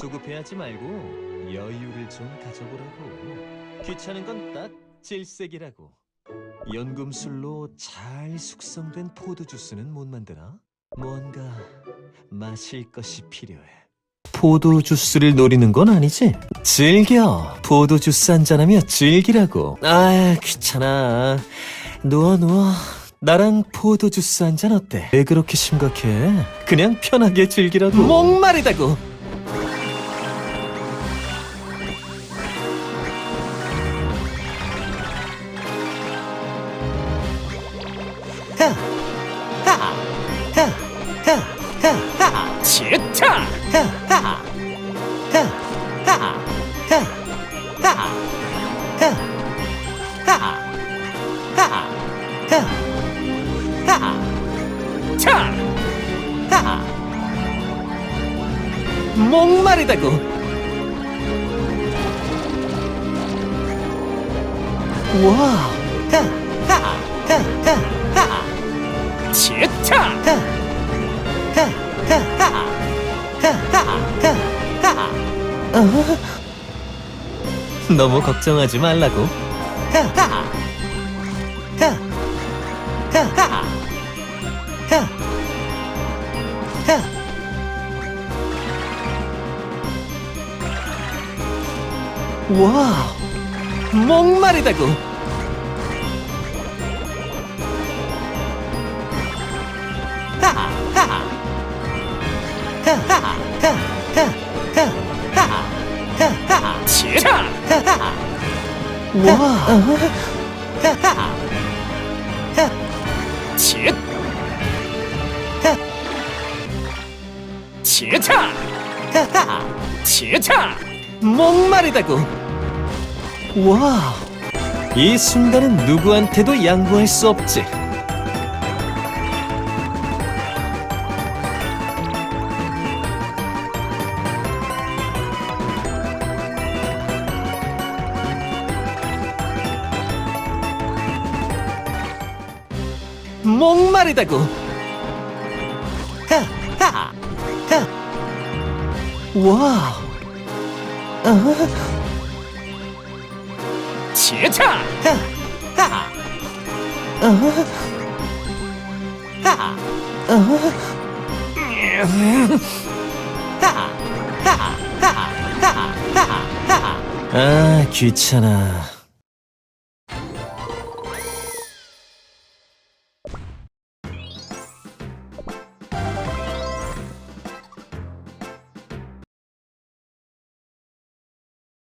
조급해하지 말고 여유를 좀 가져보라고. 귀찮은 건 딱 질색이라고. 연금술로 잘 숙성된 포도 주스는 못 만드나? 뭔가 마실 것이 필요해. 포도 주스를 노리는 건 아니지? 즐겨. 포도 주스 한잔하며 즐기라고. 아, 귀찮아. 누워 누워. 나랑 포도 주스 한잔 어때? 왜 그렇게 심각해? 그냥 편하게 즐기라고. 목마르다고. 치타 차 목마르다고. 와우. 너무 걱정하지 말라고. 와, 목마르다고. 지타 와, 지 지타 지타 목마르다고. 와, 이 순간은 누구한테도 양보할 수 없지. 목마르다고. 와. 치차. 아 귀찮아.